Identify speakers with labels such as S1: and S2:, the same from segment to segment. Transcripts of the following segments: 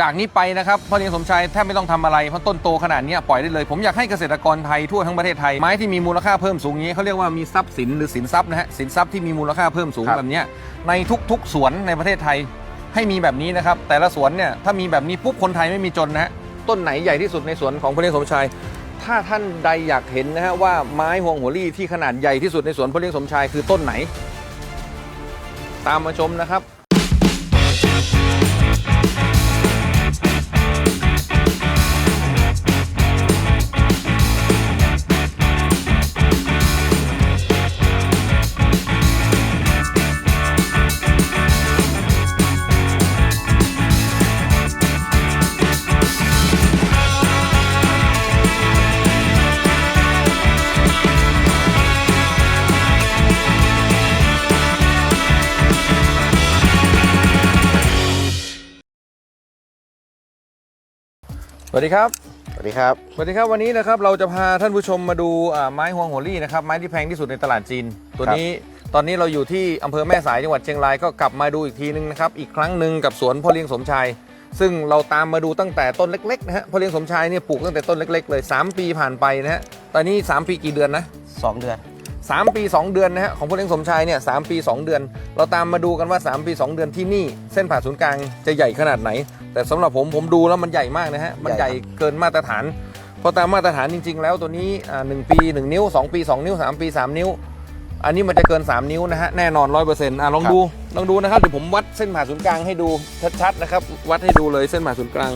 S1: จากนี้ไปนะครับพ่อเลี้ยงสมชายแทบไม่ต้องทำอะไรเพราะต้นโตขนาดเนี้ยปล่อยได้เลย ผมอยากให้เกษตรกรไทยทั่วทั้งประเทศไทยไม้ที่มีมูลค่าเพิ่มสูงอย่างนี้เขาเรียกว่ามีทรัพย์สินหรือสินทรัพย์นะฮะสินทรัพย์ที่มีมูลค่าเพิ่มสูง
S2: ครับ
S1: แบบเนี้ยในทุกๆสวนในประเทศไทยให้มีแบบนี้นะครับแต่ละสวนเนี่ยถ้ามีแบบนี้ปุ๊บคนไทยไม่มีจนนะฮะต้นไหนใหญ่ที่สุดในสวนของพ่อเลี้ยงสมชายถ้าท่านใดอยากเห็นนะฮะว่าไม้ฮวงหัวลี่ที่ขนาดใหญ่ที่สุดในสวนพ่อเลี้ยงสมชายคือต้นไหน ตามมาชมนะครับ วัสดีครับ
S2: สวัสดีครับ
S1: สวัสดีครับวันนี้นะครับเราจะพาท่านผู้ชมมาดูอ่าไม้ฮวงหัวลี่นะครับไม้ที่แพงที่สุดในตลาดจีน ตัวนี้ตอนนี้เราอยู่ที่อำเภอแม่สายจังหวัดเชียงรายก็กลับมาดูอีกทีนึงนะครับอีกครั้งหนึ่งกับสวนพ่อเลี้ยงสมชายซึ่งเราตามมาดูตั้งแต่ต้นเล็กๆนะฮะพ่อเลี้ยงสมชายเนี่ยปลูกตั้งแต่ต้นเล็ก ๆ เลย 3 ปีผ่านไปนะฮะตอนนี้ 3 ปีกี่เดือนนะ
S2: 2 เดือน
S1: 3 ปี 2 เดือนนะฮะของพ่อเลี้ยงสมชายเนี่ยสปี 2 เดือน เราตามมาดูกันว่า 3 ปี 2 เดือนที่นี่เส้นผ่าศูนย์กลางจะใหญ่ขนาดไหน แต่สำหรับผมผมดูแล้วมันใหญ่มากนะฮะมันใหญ่เกินมาตรฐานเพราะตามมาตรฐานจริง ๆ แล้วตัวนี้หนึ่งปี 1 นิ้ว 2 ปี 2 นิ้ว 3 ปี 3 นิ้ว อันนี้มันจะเกิน 3 นิ้วนะฮะแน่นอน100%อะลองดูลองดูนะครับเดี๋ยวผมวัดเส้นผ่าศูนย์กลางให้ดูชัดๆนะครับวัดให้ดูเลยเส้นผ่าศูนย์กลาง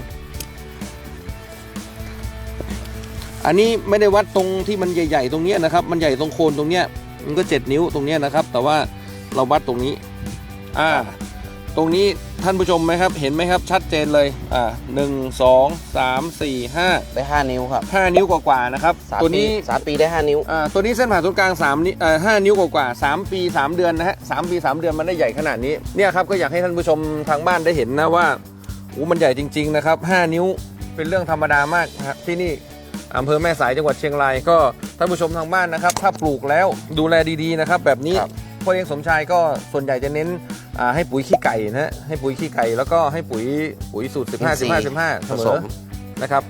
S1: อันนี้ไม่ได้วัดตรงที่มันใหญ่ ๆ ตรงเนี้ยนะครับ มันใหญ่ตรงโคนตรงเนี้ยมันก็ 7 นิ้วตรงเนี้ยนะครับ แต่ว่าเราวัดตรงนี้ อ่า ตรงนี้ท่านผู้ชมไหมครับ เห็นไหมครับ ชัดเจนเลย อ่าหนึ่งสองสามสี่ห้า
S2: ได้5นิ้วครับ
S1: ห้านิ้วกว่าๆนะครับ
S2: สาม
S1: ตัวนี้
S2: ปีสามปีได้5นิ้ว
S1: อ่าตัวนี้เส้นผ่าศูนย์กลาง3นิ้วเอ่อห้านิ้วกว่าๆสามปี3เดือนนะฮะสามปี3เดือนมันได้ใหญ่ขนาดนี้ เนี่ยครับก็อยากให้ท่านผู้ชมทางบ้านได้เห็นนะว่าโอ้มันใหญ่จริง ๆ นะครับ5นิ้วเป็นเรื่องธรรมดามากนะครับที่นี่ อำเภอแม่สายจังหวัดเชียงรายก็ท่านผู้ชมทางบ้านนะครับ ถ้าปลูกแล้วดูแลดีๆนะครับแบบนี้
S2: ครับ
S1: พ่อเลี้ยงสมชายก็ส่วนใหญ่จะเน้นอ่าให้ปุ๋ยขี้ไก่นะฮะให้ปุ๋ยขี้ไก่แล้วก็ให้ปุ๋ยปุ๋ยสูตร 15 15 15เส
S2: ผมส
S1: อ
S2: ม
S1: นะครับ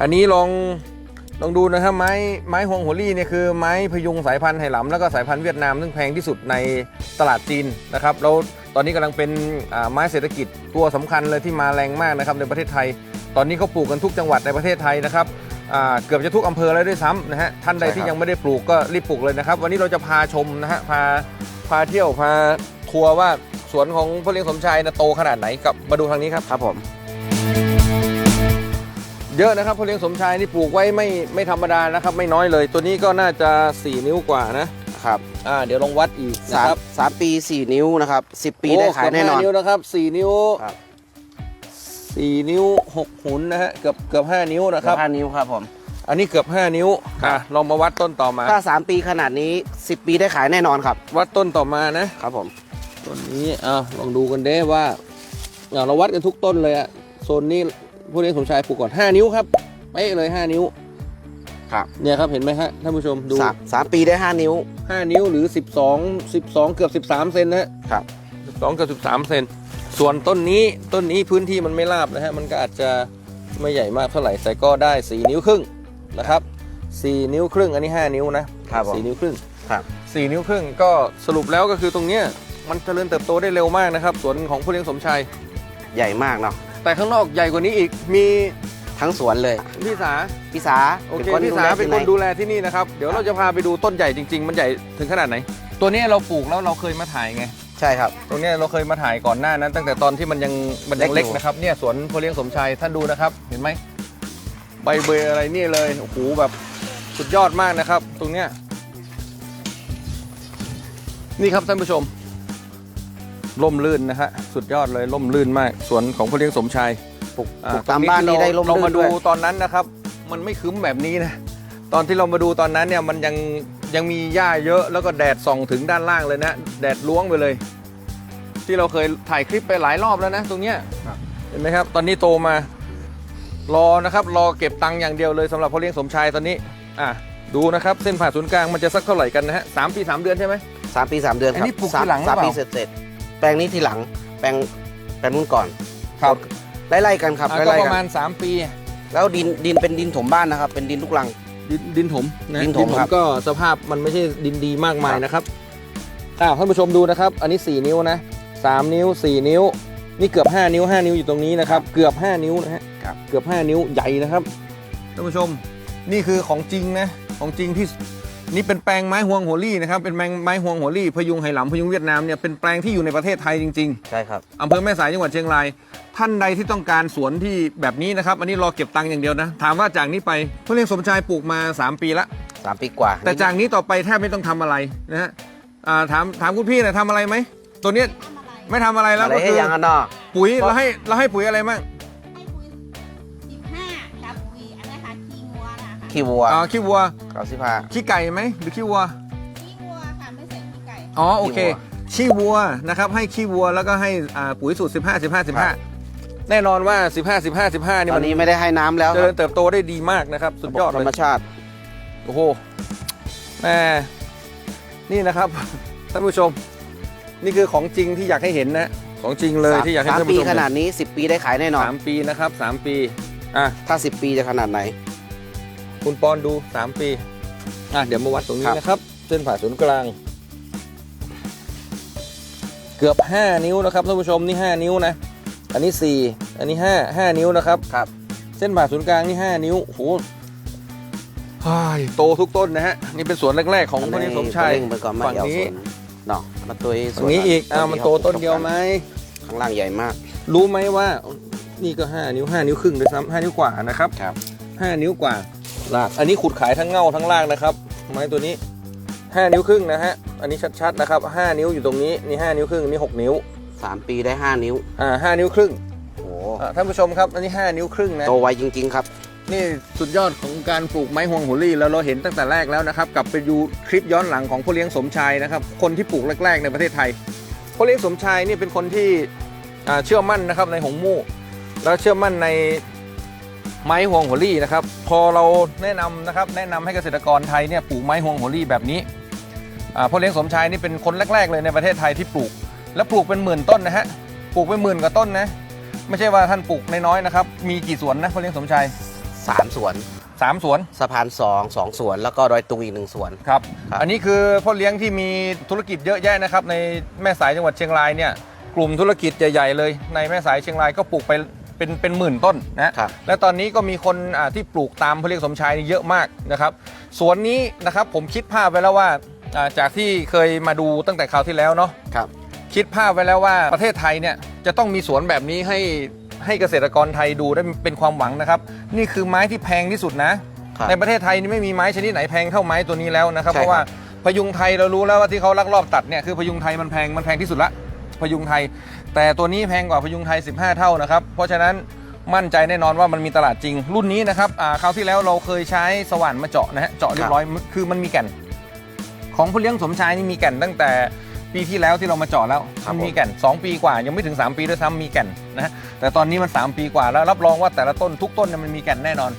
S1: อันนี้ลองลองดูนะครับไม้ไม้ฮวงหัวลี่เนี่ยคือไม้พยุงสายพันธุ์ไหหลำแล้วก็สายพันธุ์เวียดนามซึ่งแพงที่สุดในตลาดจีนนะครับแล้วตอนนี้กำลังเป็นอ่าไม้เศรษฐกิจตัวสำคัญเลยที่มาแรงมากนะครับในประเทศไทย ตอนนี้เขาปลูกกันทุกจังหวัดในประเทศไทยนะครับอ่า เกือบจะทุกอำเภอแล้วด้วยซ้ำนะฮะท่านใด
S2: ใช่ครับ
S1: ที่ยังไม่ได้ปลูกก็รีบปลูกเลยนะครับ วันนี้เราจะพาชมนะฮะพาพาเที่ยวพาทัวร์ว่าสวนของพ่อเลี้ยงสมชายนะโตขนาดไหนกับมาดูทางนี้ครับ
S2: ครับผม
S1: เยอะนะครับพ่อเลี้ยงสมชายนี่ปลูกไว้ไม่ไม่ธรรมดานะครับ ไม่น้อยเลย ตัวนี้ก็น่าจะ 4 นิ้วกว่านะครับอ่าเดี๋ยวลองวัดอีกนะ
S2: สาม
S1: ครับ
S2: สามปี 4 นิ้วนะครับ 10 ปีได้ขายแน่นอน
S1: โเกืบห้นิ้วนะครับ4นิ้ว
S2: ครับ
S1: 4 นิ้ว 6 หุนนะฮะ เกือบเกือบ 5 นิ้วนะค
S2: ครั
S1: รั
S2: บบ5นิ้วครับผม
S1: อันนี้เกือบ 5 นิ้ว
S2: ครับ
S1: อะลองมาวัดต้นต่อมา
S2: ถ้า 3 ปีขนาดนี้ 10 ปีได้ขายแน่นอนครับ
S1: วัดต้นต่อมานะ ครับ
S2: ผม
S1: ต้นนี้อ่าลองดูกันเด้ว่าอ่าเราวัดกันทุกต้นเลยอะโซนนี้ผู้เลี้ยงสมชายปลูกก่อน 5 นิ้วครับเป๊ะเลย 5 นิ้ว
S2: ครับ
S1: เนี่ยครับเห็นไหมฮะท่านผู้ชมดู
S2: สามสามปีได้ 5 นิ้ว
S1: 5 นิ้วหรือ 12 12 เกือบ 13 เซนนะฮะ
S2: ครับ
S1: 12 เกือบ 13 เซน ส่วนต้นนี้ต้นนี้พื้นที่มันไม่ราบนะฮะมันก็อาจจะไม่ใหญ่มากเท่าไหร่แต่ก็ได้ 4 นิ้วครึ่งนะครับ 4 นิ้วครึ่งอันนี้ 5 นิ้วนะครับ
S2: ผม
S1: 4นิ้วครึ่ง
S2: ครับ
S1: 4นิ้วครึ่งก็สรุปแล้วก็คือตรงเนี้ยมันเจริญเติบโตได้เร็วมากนะครับสวนของผู้เลี้ยงสมชาย
S2: ใหญ่มากเนาะ
S1: แต่ข้างนอกใหญ่กว่านี้อีกมี
S2: ทั้งสวนเลย
S1: พี่สา
S2: พี่สา
S1: โอเค
S2: ป็น
S1: พี่สาเป็นคน
S2: ดู
S1: ดูแลที่นี่นะครับ เดี๋ยวเราจะพาไปดูต้นใหญ่จริง ๆ มันใหญ่ถึงขนาดไหน ตัวนี้เราปลูกแล้วเราเคยมาถ่ายไง
S2: ใช่ครับ
S1: ตรงเนี้ยเราเคยมาถ่ายก่อนหน้านั้น ตั้งแต่ตอนที่มันยังมันยัง
S2: เล็
S1: เล็
S2: ก
S1: ก
S2: อยู่
S1: นะครับเนี่ยสวนพ่อเลี้ยงสมชายท่านดูนะครับ เห็นไหมใบเบยอะไรนี่เลยโอ้โหแบบสุดยอดมากนะครับ ตรงเนี้ยนี่ครับท่านผู้ชมล่มลื่นนะฮะสุดยอดเลยล่มลื่นมากสวนของพ่อเลี้ยงสมชาย
S2: ปลูก
S1: อ่
S2: ปลูกตามบ้านนี้ได้ร่ม
S1: เรา
S2: รื่
S1: มานดู
S2: ด้วย
S1: ตอนนั้นนะครับ มันไม่คึ้มแบบนี้นะ ตอนที่เรามาดูตอนนั้นเนี่ยมันยัง ยังมีหญ้าเยอะแล้วก็แดดส่องถึงด้านล่างเลยนะ แดดล้วงไปเลย ที่เราเคยถ่ายคลิปไปหลายรอบแล้วนะ ตรงเนี้ยเห็นไหมครับ ตอนนี้โตมา รอนะครับ รอเก็บตังค์อย่างเดียวเลยสำหรับพ่อเลี้ยงสมชายตอนนี้อะดูนะครับ เส้นผ่าศูนย์กลางมันจะสักเท่าไหร่กันนะฮะสามปีสามเดือนใช่ไหม
S2: สามปีสามเดือนค
S1: อั
S2: รั
S1: น
S2: บ
S1: นี้ปลูก
S2: สาม
S1: ทีหลังหรือ
S2: สาม
S1: เปล่า
S2: ปีเสร็จเสร็จแปลงนี้ทีหลังแปลงแปลงนู้นก่อน
S1: ครับ
S2: ไล่ๆกันครับ
S1: อะก็
S2: ไล่
S1: ป
S2: ๆกั
S1: ระ
S2: น
S1: มาณ 3 ปี
S2: แล้วดินดินเป็นดินถมบ้านนะครับ เป็นดินลูกรัง
S1: ดิ นดินถมนะ
S2: ดินถมครับ
S1: ก็สภาพมันไม่ใช่ดินดีมากมาย
S2: ครับ
S1: นะครับอ่าท่านผู้ชมดูนะครับ อันนี้ 4 นิ้วนะ 3 นิ้ว 4 นิ้ว นี่เกือบ 5 นิ้ว 5 นิ้วอยู่ตรงนี้นะครับ เกือบ 5 นิ้วนะฮะ
S2: ครับ
S1: เกือบ 5 นิ้วใหญ่นะครับท่านผู้ชมนี่คือของจริงนะของจริงที่ นี่เป็นแปลงไม้ฮวงหัวลี่นะครับ เป็นแปลงไม้ฮวงหัวลี่พยุงไหหลำพยุงเวียดนามเนี่ยเป็นแปลงที่อยู่ในประเทศไทยจริงๆ
S2: ใช่ครับ
S1: อำเภอแม่สายจังหวัดเชียงราย ท่านใดที่ต้องการสวนที่แบบนี้นะครับ อันนี้รอเก็บตังค์อย่างเดียวนะ ถามว่าจากนี้ไปทุเรียนสมชายปลูกมา 3 ปีละ
S2: สามปีกว่า
S1: แต่จากนี้ต่อไปแทบไม่ต้องทำอะไรนะฮะอ่าถามถามคุณพี่หนะทำอะไรไหม ตัวเนี้ยไม่ทำอะไรแล้ว
S2: อะไร
S1: ก็
S2: ให้
S1: คือ
S2: ยังกันเนาะ
S1: ปุ๋ยเราให้เราให้ปุ๋ยอะไรมั่ง
S2: ขี้วัว
S1: อ่าขี้วัว
S2: เก้าสิบห้า
S1: ขี้ไก่ไหมหรือขี้วัว
S3: ขี้งัวค่ะไม่ใส่ขี้ไก่
S1: อ๋อโอเค
S2: ขี้วัว
S1: ขี้วัวนะครับให้ขี้วัวแล้วก็ให้อ่าปุ๋ยสูตร 15 15
S2: ครับ
S1: 15 แน่นอนว่า 15 15 15นี่
S2: ตอ
S1: มันน
S2: นี้ไม่ได้ให้น้ำแล้ว
S1: เจริญเติบโตได้ดีมากนะครับ สุดยอด
S2: ธ
S1: เล
S2: ร
S1: ย
S2: รมชาติ
S1: โอ้โหแม่นี่นะครับ ท่านผู้ชม นี่คือของจริงที่อยากให้เห็นนะ ของจริงเลยที่อยากให้
S2: สาม
S1: ท่าน
S2: ปี
S1: ผู้ชม
S2: ขนาดนี้สิบปีได้ขายแน่นอน
S1: สามปีนะครับสามปี อะ
S2: ถ้าสิบปีจะขนาดไหน
S1: คุณปอนดูสามปีอะเดี๋ยวมาวัดตรงนี้
S2: ครับ
S1: นะครับ เส้นผ่าศูนย์กลาง เกือบ 5 นิ้วนะครับท่านผู้ชมนี่ 5 นิ้วนะ อันนี้ 4 อันนี้ 5 5 นิ้วนะครับ
S2: ครับ
S1: เส้นผ่าศูนย์กลางนี่ 5 นิ้วโอ้โหเฮ้ยโตทุกต้นนะฮะนี่เป็นสวนแรกๆของพระนิสมชัย
S2: เร่งไปก่อนมา
S1: ฝั่ง
S2: เดี๋ยว
S1: นี้
S2: สวนเนาะมาตัว
S1: ฝั่งนี้อีกอ่ามันโตต้นเดียวไหม
S2: ข้างล่างใหญ่มาก
S1: รู้ไหมว่านี่ก็ 5 นิ้ว 5 นิ้วครึ่งด้วยซ้ำ5นิ้วกว่านะครับ
S2: ครับ
S1: 5นิ้วกว่า ลากอันนี้ขุดขายทั้งเง่าทั้งล่างนะครับ ไม้ตัวนี้ 5 นิ้วครึ่งนะฮะอันนี้ชัดๆนะครับ 5 นิ้วอยู่ตรงนี้นี่5นิ้วครึ่งอันนี้6นิ้ว
S2: สามปีได้ห้านิ้ว
S1: อ่า5นิ้วครึ่ง
S2: โอ้โห
S1: อ่าท่านผู้ชมครับอันนี้ 5 นิ้วครึ่งนะ
S2: โตไวจริง ๆ ครับ
S1: นี่สุดยอดของการปลูกไม้ฮวงหัวลี่แล้วเราเห็นตั้งแต่แรกแล้วนะครับกลับไปดูคลิปย้อนหลังของพ่อเลี้ยงสมชายนะครับคนที่ปลูกแรก ๆ ในประเทศไทยพ่อเลี้ยงสมชายนี่เป็นคนที่อ่าเชื่อมั่นนะครับในหงมู่ แล้วเชื่อมั่นใน ไม้ฮวงหัวลี่นะครับ พอเราแนะนำนะครับแนะนำให้เกษตรกรไทยเนี่ยปลูกไม้ฮวงหัวลี่แบบนี้อ่าพ่อเลี้ยงสมชายนี่เป็นคนแรก ๆ เลยในประเทศไทยที่ปลูก และปลูกเป็นหมื่นต้นนะฮะปลูกเป็นหมื่นกว่าต้นนะไม่ใช่ว่าท่านปลูกน้อยๆนะครับมีกี่สวนนะพ่อเลี้ยงสมชาย
S2: สามสวน
S1: สามสวน
S2: สะพานสองสองสวน แล้วก็ดอยตุงอีกหนึ่งสวน
S1: ครับ
S2: ครับ
S1: อันนี้คือพ่อเลี้ยงที่มีธุรกิจเยอะแยะนะครับในแม่สายจังหวัดเชียงรายเนี่ยกลุ่มธุรกิจใหญ่ๆเลยในแม่สายเชียงรายก็ปลูกไป เป็นเป็นหมื่นต้นนะ
S2: ครับ
S1: และตอนนี้ก็มีคนอ่าที่ปลูกตามพ่อเลี้ยงสมชายนี่เยอะมากนะครับสวนนี้นะครับผมคิดภาพไว้แล้วว่าอ่าจากที่เคยมาดูตั้งแต่คราวที่แล้วเนาะ
S2: ครับ
S1: คิดภาพไว้แล้วว่าประเทศไทยเนี่ยจะต้องมีสวนแบบนี้ให้ให้เกษตรกรไทยดูได้เป็นความหวังนะครับ นี่คือไม้ที่แพงที่สุดนะ
S2: ครับ
S1: ในประเทศไทยนี่ไม่มีไม้ชนิดไหนแพงเท่าไม้ตัวนี้แล้วนะครับ
S2: ใช่
S1: เพ
S2: ครับ
S1: ราะว่าพยุงไทยเรารู้แล้วว่าที่เขาลักลอบตัดเนี่ยคือพยุงไทยมันแพงมันแพงที่สุดละพยุงไทย แต่ตัวนี้แพงกว่าพยุงไทย 15 เท่านะครับ เพราะฉะนั้นมั่นใจแน่นอนว่ามันมีตลาดจริง รุ่นนี้นะครับอ่าคราวที่แล้วเราเคยใช้สว่านมาเจาะนะฮะเจาะเรียบร้อยคือมันมีแก่น ของผู้เลี้ยงสมชายนี่มีแก่นตั้งแต่ปีที่แล้วที่เรามาเจาะแล้ว
S2: ครับ
S1: มันมีแก่น 2 ปีกว่า ยังไม่ถึง 3 ปีด้วยซ้ำมีแก่นนะฮะแต่ตอนนี้มัน 3 ปีกว่าแล้วรับรองว่าแต่ละต้นทุกต้นเนี่ยมันมีแก่นแน่นอน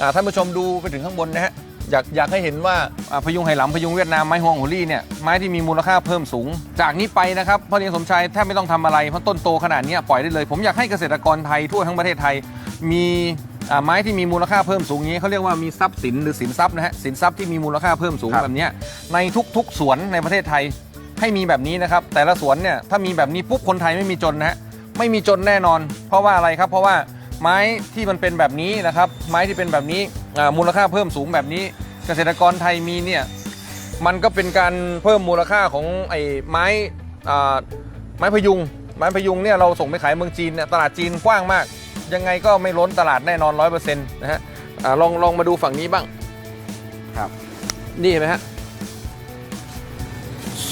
S1: อาท่านผู้ชมดูไปถึงข้างบนนะฮะ อยากอยากให้เห็นว่าอ่าพยุงไหหลำพยุงเวียดนามไม้ฮวงหัวลี่เนี่ยไม้ที่มีมูลค่าเพิ่มสูง จากนี้ไปนะครับพ่อเลี้ยงสมชายแทบไม่ต้องทำอะไรเพราะต้นโตขนาดเนี้ยปล่อยได้เลย ผมอยากให้เกษตรกรไทยทั่วทั้งประเทศไทย มีอ่าไม้ที่มีมูลค่าเพิ่มสูงอย่างนี้เขาเรียกว่ามีทรัพย์สินหรือสินทรัพย์นะฮะสินทรัพย์ที่มีมูลค่าเพิ่มสูง
S2: ครับ
S1: แบบเนี้ยในทุกๆสวนในประเทศไทย ให้มีแบบนี้นะครับ แต่ละสวนเนี่ยถ้ามีแบบนี้ปุ๊บคนไทยไม่มีจนนะฮะไม่มีจนแน่นอน เพราะว่าอะไรครับ เพราะว่า ไม้ที่มันเป็นแบบนี้นะครับ ไม้ที่เป็นแบบนี้อ่ามูลค่าเพิ่มสูงแบบนี้ เกษตรกรไทยมีเนี่ยมันก็เป็นการเพิ่มมูลค่าของไอ้ไม้อ่าไม้พยุง ไม้พยุงเนี่ยเราส่งไปขายเมืองจีนเนี่ยตลาดจีนกว้างมาก ยังไงก็ไม่ล้นตลาดแน่นอนร้อยเปอร์เซ็นต์นะฮะอ่าลองลองมาดูฝั่งนี้บ้าง
S2: ครับ
S1: นี่เห็นไหมฮะ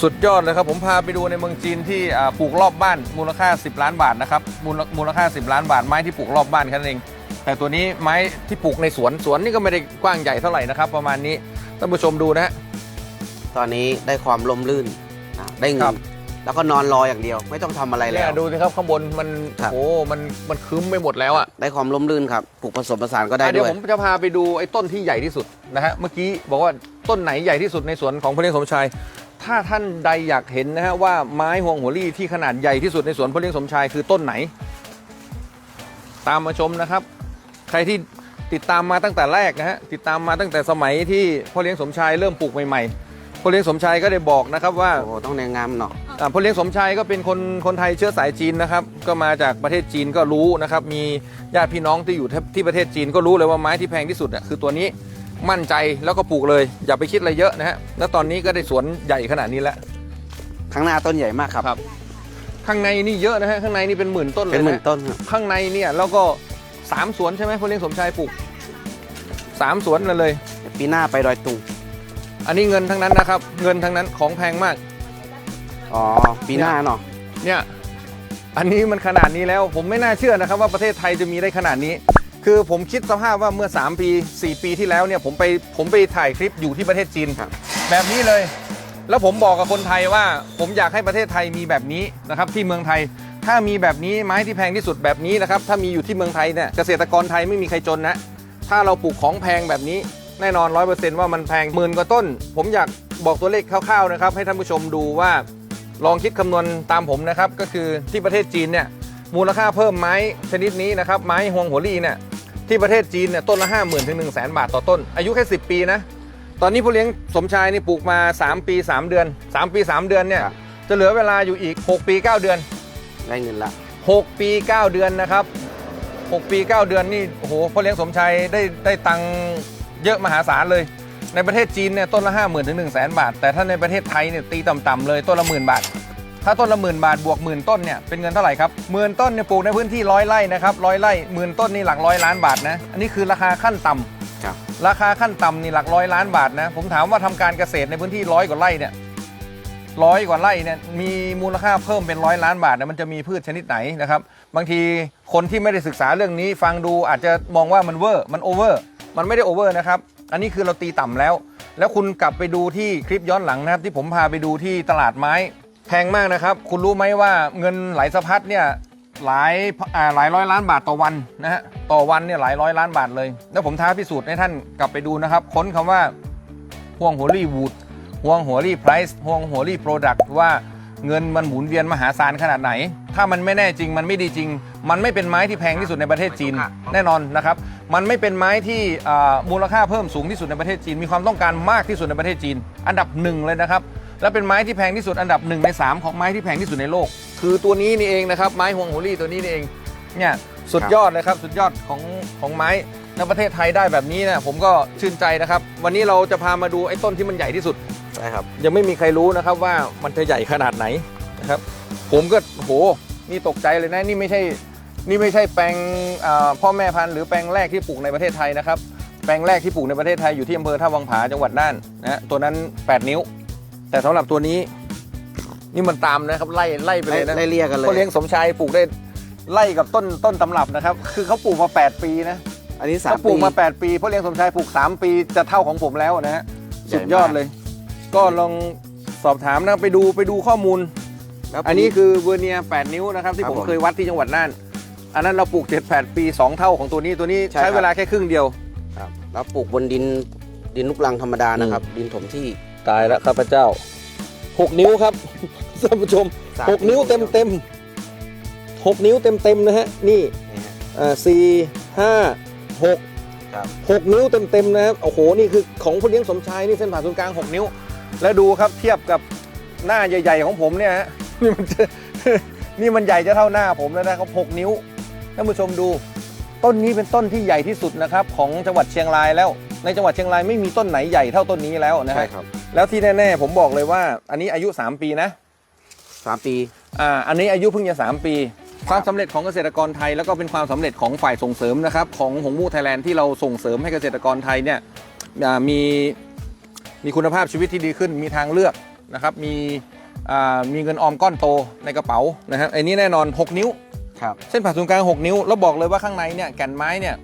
S1: สุดยอดเลยครับ ผมพาไปดูในเมืองจีนที่อ่าปลูกรอบบ้านมูลค่า 10 ล้านบาทนะครับมูลมูลค่า 10 ล้านบาทไม้ที่ปลูกรอบบ้านแค่นั้นเอง แต่ตัวนี้ไม้ที่ปลูกในสวนสวนนี่ก็ไม่ได้กว้างใหญ่เท่าไหร่นะครับ ประมาณนี้ท่านผู้ชมดูนะฮะ
S2: ตอนนี้ได้ความลมลื่นนะได้
S1: ค
S2: เงิ
S1: รั
S2: น
S1: บ
S2: แล้วก็นอนรออย่างเดียว ไม่ต้องทำอะไรแล้
S1: เนี่ยวดูสิครับข้างบนมัน
S2: ครับ
S1: โอ้มันมันคึ้มไปหมดแล้วอะ
S2: ได้ความลมลื่นครับปลูกผสมผสานก็ได้
S1: อะเดี๋ย
S2: ด้
S1: ว
S2: วย
S1: ผมจะพาไปดูไอ้ต้นที่ใหญ่ที่สุดนะฮะเมื่อกี้บอกว่าต้นไหนใหญ่ที่สุดในสวนของพระเลี้ยงสมชาย ถ้าท่านใดอยากเห็นนะฮะว่าไม้ห่วงหัวลี่ที่ขนาดใหญ่ที่สุดในสวนพระเลี้ยงสมชายคือต้นไหน ตามมาชมนะครับ ใครที่ติดตามมาตั้งแต่แรกนะฮะติดตามมาตั้งแต่สมัยที่พ่อเลี้ยงสมชายเริ่มปลูกใหม่ๆพ่อเลี้ยงสมชายก็ได้บอกนะครับว่า
S2: โอ้โหต้องแนงงามเนาะ
S1: อ่าพ่อเลี้ยงสมชายก็เป็นคนคนไทยเชื้อสายจีนนะครับ ก็มาจากประเทศจีนก็รู้นะครับ มีญาติพี่น้องที่อยู่ที่ประเทศจีนก็รู้เลยว่าไม้ที่แพงที่สุดอะคือตัวนี้ มั่นใจแล้วก็ปลูกเลย อย่าไปคิดอะไรเยอะนะฮะแล้วตอนนี้ก็ได้สวนใหญ่ขนาดนี้แล้ว
S2: ข้างหน้าต้นใหญ่มากครับ
S1: ครับ ข้างในนี่เยอะนะฮะข้างในนี่เป็นหมื่นต้นเล
S2: เป็
S1: ย
S2: นหมื่น
S1: นะ
S2: ต้นครับ
S1: ข้างในเนี่ยแล้วก็สามสวนใช่ไหมพ่อเลี้ยงสมชายปลูกสามสวนเลย
S2: ปีหน้าไปดอยตุง
S1: อันนี้เงินทั้งนั้นนะครับ เงินทั้งนั้นของแพงมาก
S2: อ๋อปีหน้าเนาะ
S1: เนี่ย อันนี้มันขนาดนี้แล้ว ผมไม่น่าเชื่อนะครับ ว่าประเทศไทยจะมีได้ขนาดนี้ คือผมคิดสภาพว่าเมื่อ 3 ปี 4 ปีที่แล้วเนี่ยผมไปผมไปถ่ายคลิปอยู่ที่ประเทศจีน
S2: ครับ
S1: แบบนี้เลย แล้วผมบอกกับคนไทยว่าผมอยากให้ประเทศไทยมีแบบนี้นะครับที่เมืองไทย ถ้ามีแบบนี้ไม้ที่แพงที่สุดแบบนี้นะครับถ้ามีอยู่ที่เมืองไทยเนี่ยเกษตรกรไทยไม่มีใครจนนะถ้าเราปลูกของแพงแบบนี้แน่นอนร้อยเปอร์เซนต์ว่ามันแพงหมื่นกว่าต้น ผมอยากบอกตัวเลขคร่าวๆนะครับให้ท่านผู้ชมดูว่าลองคิดคำนวณตามผมนะครับก็คือที่ประเทศจีนเนี่ยมูลค่าเพิ่มไม้ชนิดนี้นะครับไม้ฮวงหัวลี่เนี่ย ที่ประเทศจีนเนี่ยต้นละ 5 0,000ถึง1 0 0 0 0แบาทต่อต้น อายุแค่ 10 ปีนะ ตอนนี้ผู้เลี้ยงสมชายนี่ปลูกมา 3 ปี 3 เดือน 3 ปี 3 เดือนเนี่ย
S2: ครับ
S1: จะเหลือเวลาอยู่อีก 6 ปี 9 เดือน
S2: ได้เงินละ
S1: 6 ปี 9 เดือนนะครับ 6 ปี 9 เดือนนี่โอ้โหพ่อเลี้ยงสมชัยได้ได้ตังค์เยอะมหาศาลเลย ในประเทศจีนเนี่ยต้นละ 5 0,000ถึง1 0 0 0 0แบาท แต่ถ้าในประเทศไทยเนี่ยตีต่ำๆเลยต้นละหมื่นบาท ถ้าต้นละหมื่นบาทบวกหมื่นต้นเนี่ยเป็นเงินเท่าไหร่ครับหมื่นต้นเนี่ยปลูกในพื้นที่ร้อยไร่นะครับร้อยไร่หมื่นต้นนี่หลักร้อยล้านบาทนะอันนี้คือราคาขั้นต่ำ
S2: ครับ
S1: ราคาขั้นต่ำนี่หลักร้อยล้านบาทนะผมถามว่าทำการเกษตรในพื้นที่ร้อยกว่าไร่เนี่ยร้อยกว่าไร่เนี่ยมีมูลค่าเพิ่มเป็นร้อยล้านบาทเนี่ยมันจะมีพืชชนิดไหนนะครับ บางทีคนที่ไม่ได้ศึกษาเรื่องนี้ ฟังดูอาจจะมองว่ามันเวอร์มันโอเวอร์มันไม่ได้โอเวอร์นะครับอันนี้คือเราตีต่ำแล้ว แล้วคุณกลับไปดูที่คลิปย้อนหลังนะครับ ที่ผมพาไปดูที่ตลาดไม้ แพงมากนะครับ คุณรู้ไหมว่าเงินไหลสะพัดเนี่ยหลายอ่าหลายร้อยล้านบาทต่อวันนะฮะต่อวันเนี่ยหลายร้อยล้านบาทเลย แล้วผมท้าพิสูจน์ให้ท่านกลับไปดูนะครับ ค้นคำว่าห่วงหัวรี่วูดห่วงหัวรี่ไพรซ์ห่วงหัวรี่โปรดักต์ว่าเงินมันหมุนเวียนมหาศาลขนาดไหน ถ้ามันไม่แน่จริง มันไม่ดีจริง มันไม่เป็นไม้ที่แพงที่สุดในประเทศจีนแน่นอนนะครับ มันไม่เป็นไม้ที่อ่ามูลค่าเพิ่มสูงที่สุดในประเทศจีน มีความต้องการมากที่สุดในประเทศจีน อันดับหนึ่งเลยนะครับ และเป็นไม้ที่แพงที่สุดอันดับหนึ่งในสามของไม้ที่แพงที่สุดในโลก คือตัวนี้นี่เองนะครับไม้ฮวงโฮลี่ตัวนี้นี่เองเนี่ยสุดยอดเลยครับสุดยอดของของไม้ในประเทศไทยได้แบบนี้นะผมก็ชื่นใจนะครับ วันนี้เราจะพามาดูไอ้ต้นที่มันใหญ่ที่สุด
S2: ใช่ครับ
S1: ยังไม่มีใครรู้นะครับว่ามันจะใหญ่ขนาดไหนนะครับ ผมก็โหนี่ตกใจเลยนะนี่ไม่ใช่นี่ไม่ใช่แปลงอ่าพ่อแม่พันธุ์หรือแปลงแรกที่ปลูกในประเทศไทยนะครับแปลงแรกที่ปลูกในประเทศไทยอยู่ที่อำเภอท่าวังผาจังหวัดน่านนะฮะตัวนั้น 8 นิ้ว แต่สำหรับตัวนี้ นี่มันตามนะครับไล่ไล่ไปเลยนะ
S2: ไล่เลี่ยกันเลย
S1: เขาเลี้ยงสมชายปลูกได้ไล่กับต้นต้นตำรับนะครับ คือเขาปลูกมา 8 ปีนะ
S2: อันนี้สาม
S1: เขาปลูกมา
S2: ปี
S1: 8ปีเพราะเลี้ยงสมชายปลูก 3 ปีจะเท่าของผมแล้วนะฮะ
S2: ใหญ่
S1: สุดยอด
S2: มาก
S1: เลย ก็ลองสอบถามนะไปดูไปดูข้อมูล
S2: แล้ว
S1: อันนี้คือเวอร์เนีย8นิ้วนะครับ ที่
S2: ครับ
S1: ผม
S2: ผม
S1: เคยวัดที่จังหวัดน่านอันนั้นเราปลูก 7-8 ปี 2 เท่าของตัวนี้ตัวนี้
S2: ใช่
S1: ใช้
S2: ครับ
S1: เวลาแค่ครึ่งเดียว
S2: ครับแล้วปลูกบนดินดินลูกรังธรรมดานะครับ ดินถมที่
S1: ตายแล้วข้าพเจ้า6นิ้วครับท่านผู้ชม
S2: สาม
S1: 6นิ้วเต็มเต็มหกนิ้วเต็มเต็มๆนะฮะนี่
S2: นี่ฮะ
S1: อ่าสี่ห้าหก
S2: ครับ
S1: หกนิ้วเต็มเต็มๆนะครับโอ้โหนี่คือของผู้เลี้ยงสมชายนี่เส้นผ่าศูนย์กลาง6นิ้ว แล้วดูครับเทียบกับหน้าใหญ่ ๆ ของผมเนี่ยฮะนี่มันจะนี่มันใหญ่จะเท่าหน้าผมแล้วนะครับ6นิ้วท่านผู้ชมดู ต้นนี้เป็นต้นที่ใหญ่ที่สุดนะครับของจังหวัดเชียงรายแล้ว ในจังหวัดเชียงรายไม่มีต้นไหนใหญ่เท่าต้นนี้แล้วนะ
S2: ใช่
S1: ฮะ
S2: ครับ
S1: แล้วที่แน่ๆผมบอกเลยว่า อันนี้อายุ 3 ปีนะ
S2: สามปี
S1: อ่าอันนี้อายุเพิ่งจะ 3 ปี ความสำเร็จของเกษตรกรไทย แล้วก็เป็นความสำเร็จของฝ่ายส่งเสริมนะครับ ของหงมูไทยแลนด์ที่เราส่งเสริมให้เกษตรกรไทยเนี่ยอ่ามีมีคุณภาพชีวิตที่ดีขึ้นมีทางเลือกนะครับมีอ่ามีเงินออมก้อนโตในกระเป๋านะฮะไอ้นี้แน่นอน 6 นิ้ว
S2: ครับ
S1: เส้นผ่าศูนย์กลาง 6 นิ้ว แล้วบอกเลยว่าข้างในเนี่ยแก่นไม้เนี่ย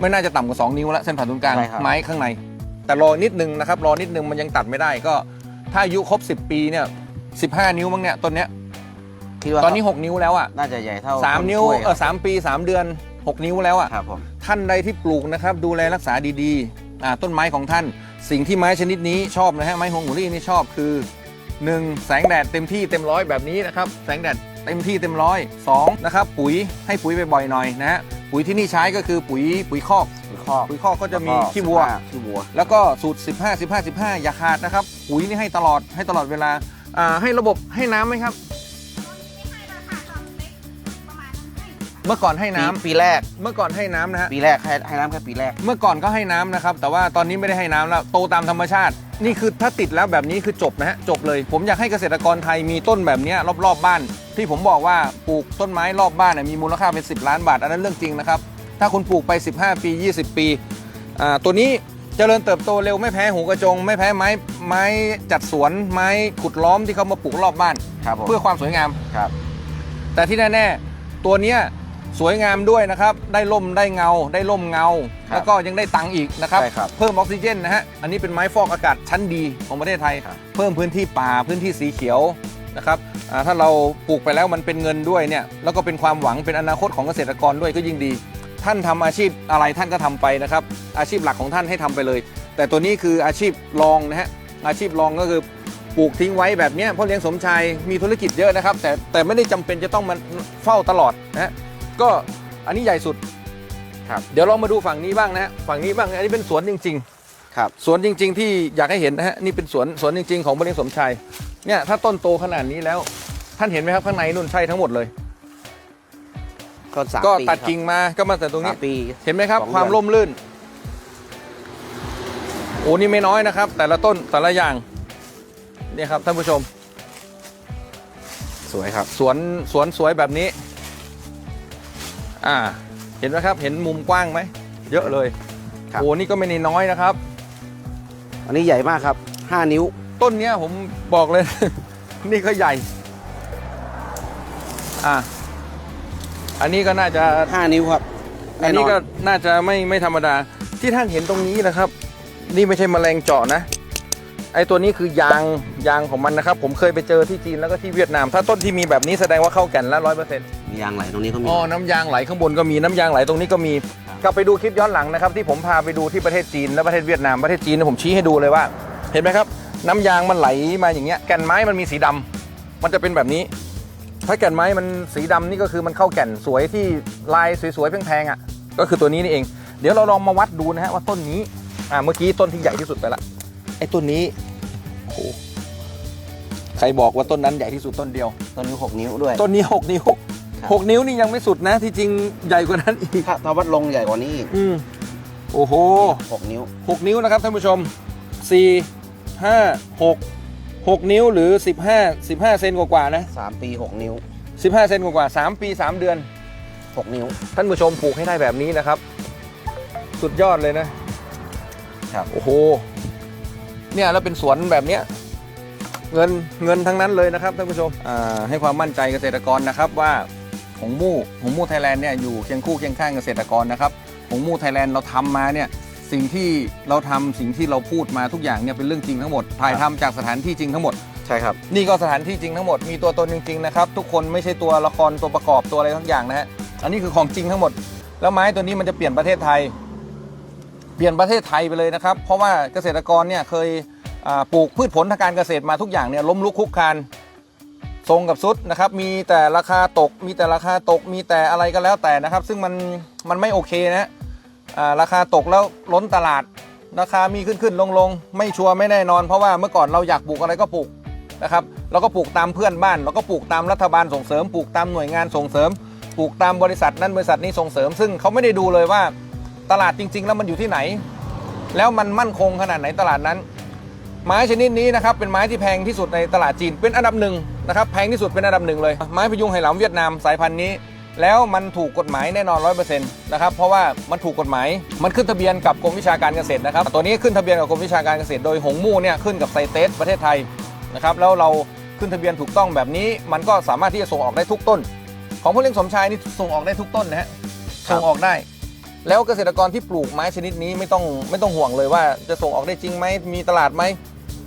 S1: ไม่น่าจะต่ำกว่า 2 นิ้วแล้วเส้นผ่าศูนย์กลาง
S2: ใช่ครับ
S1: ไม้ข้างใน แต่รอนิดนึงนะครับรอนิดนึงมันยังตัดไม่ได้ก็ ถ้าอายุครบ 10 ปีเนี่ย15 นิ้วมั้งเนี่ยต้นเนี้ย
S2: คิดว่า
S1: ตอนนี้ 6 นิ้วแล้วอะ
S2: น่าจะใหญ่เท่า
S1: สาม
S2: ต้
S1: นิ้ว
S2: กล้ย
S1: เออสามปี3เดือน 6 นิ้วแล้วอะ
S2: ครับผม
S1: ท่านใดที่ปลูกนะครับดูแลรักษาดีๆอ่าต้นไม้ของท่าน สิ่งที่ไม้ชนิดนี้ชอบนะฮะไม้ฮวงหูรี่นี่ชอบคือ 1. แสงแดดเต็มที่เต็มร้อยแบบนี้นะครับแสงแดดเต็มที่เต็มร้อยสองนะครับปุ๋ยให้ปุ๋ยไปบ่อยๆหน่อยนะฮะปุ๋ยที่นี่ใช้ก็คือปุ๋ยปุ๋ยคอก
S2: ปุ๋ย คอก
S1: ปุ๋ยคอกก็จะมี
S2: แล้ว
S1: ขี้วัว
S2: ขี้วัว
S1: แล้วก็สูตร 15 15 15 อย่าขาดนะครับปุ๋ยนี่ให้ตลอดให้ตลอดเวลาอ่าให้ระบบให้น้ำไหมครับ
S3: ไม่ให้ราคาตอนเล็กประมาณนั้นให้
S1: เมื่อก่อนให้
S2: ปี
S1: น้ำ
S2: ปีแรก
S1: เมื่อก่อนให้น้ำนะฮะ
S2: ปีแรกให้ให้น้ำแค่ปีแรก
S1: เมื่อก่อนก็ให้น้ำนะครับ แต่ว่าตอนนี้ไม่ได้ให้น้ำแล้วโตตามธรรมชาติ นี่คือถ้าติดแล้วแบบนี้คือจบนะฮะจบเลย ผมอยากให้เกษตรกรไทยมีต้นแบบเนี้ยรอบๆบ้าน ที่ผมบอกว่าปลูกต้นไม้รอบบ้านเนี่ยมีมูลค่าเป็น 10 ล้านบาท อันนั้นเรื่องจริงนะครับ ถ้าคุณปลูกไป 15 ปี 20 ปีอ่าตัวนี้เจริญเติบโตเร็วไม่แพ้หูกระจง ไม่แพ้ไม้ไม้จัดสวนไม้ขุดล้อมที่เขามาปลูกรอบบ้าน
S2: ครับผม
S1: เพื่อความสวยงาม
S2: ครับ
S1: แต่ที่แน่ๆตัวเนี้ยสวยงามด้วยนะครับ ได้ล่มได้เงา ได้ล่มเงา
S2: ครับ
S1: แล้วก็ยังได้ตังค์อีกนะครับ
S2: ใช่ครับ
S1: เพิ่มออกซิเจนนะฮะ อันนี้เป็นไม้ฟอกอากาศชั้นดีของประเทศไทย
S2: ครับ
S1: เพิ่มพื้นที่ป่าพื้นที่สีเขียวนะครับอ่าถ้าเราปลูกไปแล้วมันเป็นเงินด้วยเนี่ย แล้วก็เป็นความหวังเป็นอนาคตของเกษตรกรด้วยก็ยิ่งดี ท่านทำอาชีพอะไรท่านก็ทำไปนะครับ อาชีพหลักของท่านให้ทำไปเลย แต่ตัวนี้คืออาชีพรองนะฮะอาชีพรองก็คือปลูกทิ้งไว้แบบเนี้ยพ่อเลี้ยงสมชายมีธุรกิจเยอะนะครับ แต่แต่ไม่ได้จำเป็นจะต้องมาเฝ้าตลอดนะฮะก็อันนี้ใหญ่สุด
S2: ครับ
S1: เดี๋ยวลองมาดูฝั่งนี้บ้างนะฮะฝั่งนี้บ้างอันนี้เป็นสวนจริง
S2: ครับ
S1: ๆสวนจริง ๆ ที่อยากให้เห็นนะฮะนี่เป็นสวนสวนจริง ๆ ของพ่อเลี้ยงสมชายเนี่ยถ้าต้นโตขนาดนี้แล้ว ท่านเห็นไหมครับข้างในนุ่นใช่ทั้งหมดเลย
S2: ก็สาม
S1: ก็
S2: ปี
S1: ตัด
S2: ครับ
S1: กิ่งมาก็มาแต่ตรงนี้
S2: สามปี
S1: เห็นไหมครับ
S2: สองเดือน
S1: ความร่มรื่น โอ้นี่ไม่น้อยนะครับ แต่ละต้นแต่ละอย่างเนี่ยครับท่านผู้ชม
S2: สวยครับ
S1: สวนสวนสวยแบบนี้ อ่า เห็นไหมครับ เห็นมุมกว้างไหม เยอะเลย
S2: ครับ
S1: โอ้นี่ก็ไม่น้อยนะครับ
S2: อันนี้ใหญ่มากครับ 5 นิ้ว
S1: ต้นเนี้ยผมบอกเลย นี่ก็ใหญ่ อ่า อันนี้ก็น่าจะ
S2: 5นิ้วครับ
S1: อันนี้
S2: แก็
S1: น่าจะไม่ไม่ธรรมดา ที่ท่านเห็นตรงนี้นะครับ นี่ไม่ใช่แมลงเจาะนะ ไอตัวนี้คือยางยางของมันนะครับ ผมเคยไปเจอที่จีนแล้วก็ที่เวียดนาม ถ้าต้นที่มีแบบนี้แสดงว่าเข้าแก่นแล้วร้อยเปอร์เซ็นต์
S2: มียางไหลตรงนี้ก็มี
S1: อ๋อน้ำยางไหลข้างบนก็มีน้ำยางไหลตรงนี้ก็มี
S2: ครับ
S1: กลับไปดูคลิปย้อนหลังนะครับ ที่ผมพาไปดูที่ประเทศจีนและประเทศเวียดนามประเทศจีนเนี่ยผมชี้ให้ดูเลยว่า เห็นไหมครับ น้ำยางมันไหลมาอย่างเงี้ยแก่นไม้มันมีสีดำมันจะเป็นแบบนี้ ถ้าแก่นไม้มันสีดำนี่ก็คือมันเข้าแก่นสวยที่ลายสวยๆแพงๆอะ ก็คือตัวนี้นี่เอง เดี๋ยวเราลองมาวัดดูนะฮะว่าต้นนี้อ่าเมื่อกี้ต้นที่ใหญ่ที่สุดไปละไอ้ต้นนี้โอ้โหใครบอกว่าต้นนั้นใหญ่ที่สุดต้นเดียว
S2: ต้นนิ้ว6นิ้วด้วย
S1: ต้นนี้6นิ้ว
S2: ครับ
S1: 6นิ้วนี่ยังไม่สุดนะ ที่จริงใหญ่กว่านั้นอีก
S2: ถ้าถ้าวัดลงใหญ่กว่านี้อีก
S1: อืมโอ้โห
S2: 6นิ้ว
S1: 6นิ้วนะครับท่านผู้ชม4 5 6 6 นิ้วหรือ 15 15 เซนกว่าๆนะ
S2: 3 ปี 6 นิ้ว
S1: 15 เซนกว่าๆ3ปี 3 เดือน
S2: 6 นิ้ว
S1: ท่านผู้ชมปลูกให้ได้แบบนี้นะครับ สุดยอดเลยนะ
S2: ครับ
S1: โอ้โหเนี่ยแล้วเป็นสวนแบบเนี้ยเงินเงินทั้งนั้นเลยนะครับท่านผู้ชมอ่าให้ความมั่นใจเกษตรกรนะครับว่าหงมู่หงมู่ไทยแลนด์เนี่ยอยู่เคียงคู่เคียงข้างเกษตรกรนะครับหงมู่ไทยแลนด์เราทำมาเนี่ย สิ่งที่เราทำสิ่งที่เราพูดมาทุกอย่างเนี่ยเป็นเรื่องจริงทั้งหมดถ่ายทำจากสถานที่จริงทั้งหมด
S2: ใช่ครับ
S1: นี่ก็สถานที่จริงทั้งหมดมีตัวตนจริงๆนะครับทุกคนไม่ใช่ตัวละครตัวประกอบตัวอะไรทั้งอย่างนะฮะอันนี้คือของจริงทั้งหมด แล้วไม้ตัวนี้มันจะเปลี่ยนประเทศไทย เปลี่ยนประเทศไทยไปเลยนะครับ เพราะว่าเกษตรกรเนี่ยเคยอ่าปลูกพืชผลทางการเกษตรมาทุกอย่างเนี่ยล้มลุกคลุกคลานทรงกับซุดนะครับ มีแต่ราคาตก มีแต่ราคาตก มีแต่อะไรก็แล้วแต่นะครับ ซึ่งมันมันไม่โอเคนะฮะอ่า ราคาตกแล้วล้นตลาด ราคามีขึ้นขึ้นลงลงไม่ชัวร์ไม่แน่นอน เพราะว่าเมื่อก่อนเราอยากปลูกอะไรก็ปลูกนะครับเราก็ปลูกตามเพื่อนบ้าน เราก็ปลูกตามรัฐบาลส่งเสริม ปลูกตามหน่วยงานส่งเสริม ปลูกตามบริษัทนั้นบริษัทนี้ส่งเสริม ซึ่งเขาไม่ได้ดูเลยว่าตลาดจริง ๆ แล้วมันอยู่ที่ไหน แล้วมันมั่นคงขนาดไหนตลาดนั้น ไม้ชนิดนี้นะครับเป็นไม้ที่แพงที่สุดในตลาดจีนเป็นอันดับหนึ่งนะครับแพงที่สุดเป็นอันดับหนึ่งเลยไม้พยุงไหหลำเวียดนามสายพันธุ์นี้ แล้วมันถูกกฎหมายแน่นอนร้อยเปอร์เซ็นต์นะครับเพราะว่ามันถูกกฎหมายมันขึ้นทะเบียนกับกรมวิชาการเกษตรนะครับตัวนี้ขึ้นทะเบียนกับกรมวิชาการเกษตรโดยหงมู่เนี่ยขึ้นกับไซเตสประเทศไทยนะครับแล้วเราขึ้นทะเบียนถูกต้องแบบนี้ มันก็สามารถที่จะส่งออกได้ทุกต้น ของพ่อเลี้ยงสมชายนี่ส่งออกได้ทุกต้นนะฮะ
S2: ครับ
S1: ส่งออกได้ แล้วเกษตรกรที่ปลูกไม้ชนิดนี้ไม่ต้องไม่ต้องห่วงเลยว่าจะส่งออกได้จริงไหมมีตลาดไหม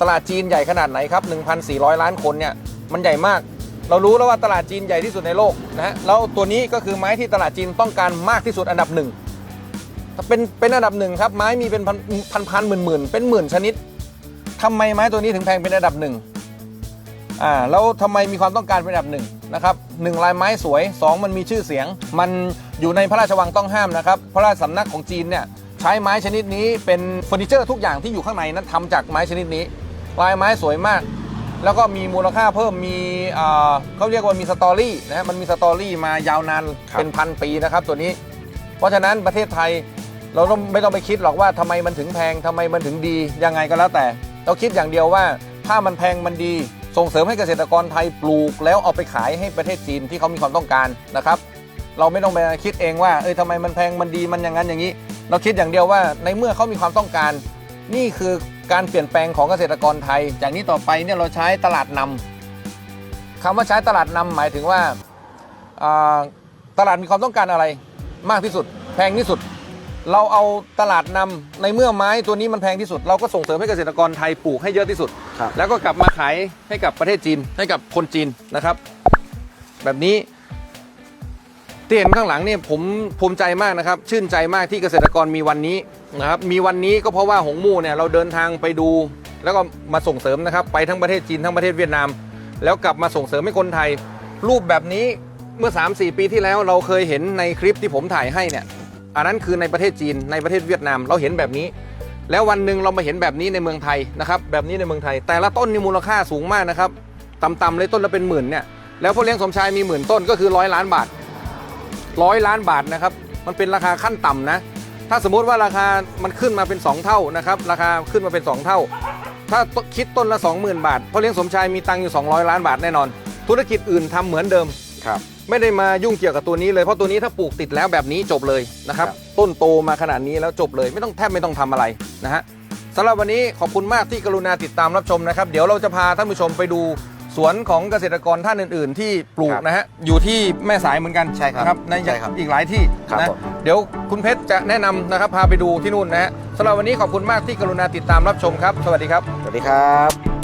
S1: ตลาดจีนใหญ่ขนาดไหนครับ1,400 ล้านคนเนี่ยมันใหญ่มาก เรารู้แล้วว่าตลาดจีนใหญ่ที่สุดในโลกนะฮะแล้วตัวนี้ก็คือไม้ที่ตลาดจีนต้องการมากที่สุดอันดับหนึ่งเป็นเป็นอันดับหนึ่งครับไม้มีเป็นพันพันพันหมื่นหมื่นเป็นหมื่นชนิดทำไมไม้ตัวนี้ถึงแพงเป็นอันดับหนึ่งอ่าแล้วทำไมมีความต้องการเป็นอันดับหนึ่งนะครับหนึ่งลายไม้สวย 2 มันมีชื่อเสียง มันอยู่ในพระราชวังต้องห้ามนะครับพระราชสำนักของจีนเนี่ยใช้ไม้ชนิดนี้เป็นเฟอร์นิเจอร์ทุกอย่างที่อยู่ข้างในนั้นทำจากไม้ชนิดนี้ ลายไม้สวยมาก แล้วก็มีมูลค่าเพิ่มมีเอ่อเขาเรียกว่ามีสตอรี่นะฮะมันมีสตอรี่มายาวนาน
S2: ครับ
S1: เป็นพันปีนะครับตัวนี้ เพราะฉะนั้นประเทศไทยเราต้องไม่ต้องไปคิดหรอกว่าทำไมมันถึงแพงทำไมมันถึงดียังไงก็แล้วแต่ เราคิดอย่างเดียวว่าถ้ามันแพงมันดีส่งเสริมให้เกษตรกรไทยปลูก แล้วเอาไปขายให้ประเทศจีนที่เขามีความต้องการนะครับ เราไม่ต้องไปคิดเองว่าเอ้ยทำไมมันแพงมันดีมันอย่างนั้นอย่างนี้ เราคิดอย่างเดียวว่าในเมื่อเขามีความต้องการ นี่คือ การเปลี่ยนแปลงของเกษตรกรไทย จากนี้ต่อไปเนี่ยเราใช้ตลาดนำคำว่าใช้ตลาดนำหมายถึงว่าอ่าตลาดมีความต้องการอะไรมากที่สุด แพงที่สุด เราเอาตลาดนำในเมื่อไม้ตัวนี้มันแพงที่สุด เราก็ส่งเสริมให้เกษตรกรไทยปลูกให้เยอะที่สุด
S2: ครับ
S1: แล้วก็กลับมาขายให้กับประเทศจีนให้กับคนจีนนะครับ แบบนี้ ที่เห็นข้างหลังเนี่ยผมภูมิใจมากนะครับ ชื่นใจมากที่เกษตรกรมีวันนี้นะครับมีวันนี้ก็เพราะว่าหงมู่เนี่ยเราเดินทางไปดู แล้วก็มาส่งเสริมนะครับ ไปทั้งประเทศจีนทั้งประเทศเวียดนาม แล้วกลับมาส่งเสริมให้คนไทย รูปแบบนี้เมื่อ 3-4 ปีที่แล้วเราเคยเห็นในคลิปที่ผมถ่ายให้เนี่ยอันนั้นคือในประเทศจีนในประเทศเวียดนามเราเห็นแบบนี้ แล้ววันหนึ่งเรามาเห็นแบบนี้ในเมืองไทยนะครับแบบนี้ในเมืองไทย แต่ละต้นนี่มูลค่าสูงมากนะครับต่ำๆเลยต้นละเป็นหมื่นเนี่ยแล้วพ่อเลี้ยงสมชายมีหมื่นต้นก็คือร้อยล้านบาท ร้อยล้านบาทนะครับ มันเป็นราคาขั้นต่ำนะ ถ้าสมมุติว่าราคามันขึ้นมาเป็น 2 เท่านะครับ ราคาขึ้นมาเป็น 2 เท่า ถ้าคิดต้นละ 20,000 บาทพ่อเลี้ยงสมชายมีตังค์อยู่ 200 ล้านบาทแน่นอน ธุรกิจอื่นทำเหมือนเดิม
S2: ครับ
S1: ไม่ได้มายุ่งเกี่ยวกับตัวนี้เลยเพราะตัวนี้ถ้าปลูกติดแล้วแบบนี้จบเลยนะครับ
S2: ครับ
S1: ต้นโตมาขนาดนี้แล้วจบเลย ไม่ต้องแทบไม่ต้องทำอะไรนะฮะสำหรับวันนี้ขอบคุณมากที่กรุณาติดตามรับชมนะครับ เดี๋ยวเราจะพาท่านผู้ชมไปดู สวนของเกษตรกรท่านอื่น ๆ ที่ปลูกนะฮะอยู่ที่แม่สายเหมือนกัน
S2: ใช่ครับ
S1: นะใน
S2: ใช่ครับ
S1: อีกหลายที่
S2: ครับ
S1: นะ
S2: ผม
S1: เดี๋ยวคุณเพชรจะแนะนำนะครับพาไปดูที่นู่นนะฮะสำหรับวันนี้ขอบคุณมากที่กรุณาติดตามรับชมครับ สวัสดีครับ
S2: สวัสดีครับ